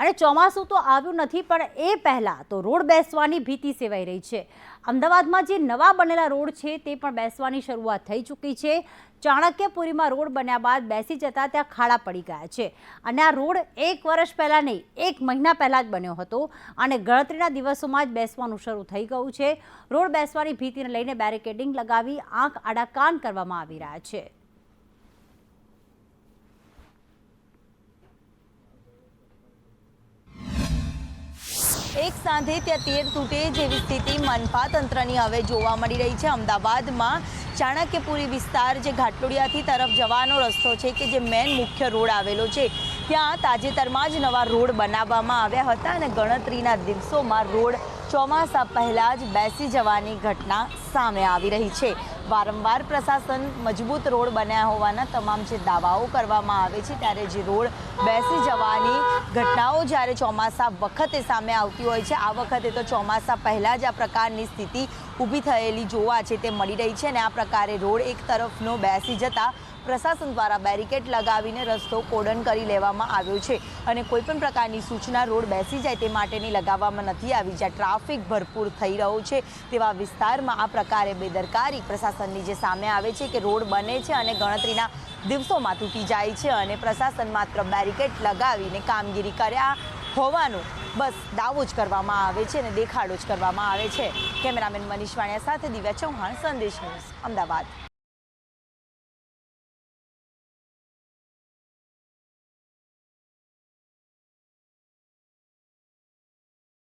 અને ચોમાસું તો આવ્યું નથી, પણ એ પહેલાં તો રોડ બેસવાની ભીતિ સેવાઈ રહી છે. અમદાવાદમાં જે નવા બનેલા રોડ છે, તે પણ બેસવાની શરૂઆત થઈ ચૂકી છે. ચાણક્યપુરીમાં રોડ બન્યા બાદ બેસી જતા ત્યાં ખાડા પડી ગયા છે. અને આ રોડ એક વર્ષ પહેલાં નહીં, એક મહિના પહેલાં જ બન્યો હતો અને ગણતરીના દિવસોમાં જ બેસવાનું શરૂ થઈ ગયું છે. રોડ બેસવાની ભીતિને લઈને બેરિકેડિંગ લગાવી આંખ આડા કાન કરવામાં આવી રહ્યા છે. એક સાંધે ત્યાં તેર તૂટે જેવી સ્થિતિ મનપા તંત્રની હવે જોવા મળી રહી છે. અમદાવાદમાં ચાણક્યપુરી વિસ્તાર જે ઘાટલોડિયાથી તરફ જવાનો રસ્તો છે કે જે મેન મુખ્ય રોડ આવેલો છે, ત્યાં તાજેતરમાં જ નવા રોડ બનાવવામાં આવ્યા હતા અને ગણતરીના દિવસોમાં રોડ ચોમાસા પહેલાં જ બેસી જવાની ઘટના સામે આવી રહી છે. વારંવાર પ્રશાસન મજબૂત રોડ બન્યા હોવાના તમામ જે દાવાઓ કરવામાં આવે છે, ત્યારે જે રોડ બેસી જવાની ઘટનાઓ જ્યારે ચોમાસા વખતે સામે આવતી હોય છે, આ વખતે તો ચોમાસા પહેલાં જ આ પ્રકારની સ્થિતિ ઊભી થયેલી જોવા છે તે મળી રહી છે અને આ પ્રકારે રોડ એક તરફનો બેસી જતા પ્રશાસન દ્વારા બેરિકેડ લગાવીને રસ્તો કોડન કરી લેવામાં આવ્યો છે અને કોઈપણ પ્રકારની સૂચના રોડ બેસી જાય તે માટેની લગાવવામાં નથી આવી, જ્યાં ટ્રાફિક ભરપૂર થઈ રહ્યો છે તેવા વિસ્તારમાં આ પ્રકારે બેદરકારી પ્રશાસનની જે સામે આવે છે કે રોડ બને છે અને ગણતરીના દિવસોમાં તૂટી જાય છે અને પ્રશાસન માત્ર બેરિકેડ લગાવીને કામગીરી કર્યા હોવાનું બસ દાવો જ કરવામાં આવે છે અને દેખાડો જ કરવામાં આવે છે. કેમેરામેન મનીષ વાણિયા સાથે દિવ્યા ચૌહાણ, સંદેશ ન્યૂઝ, અમદાવાદ.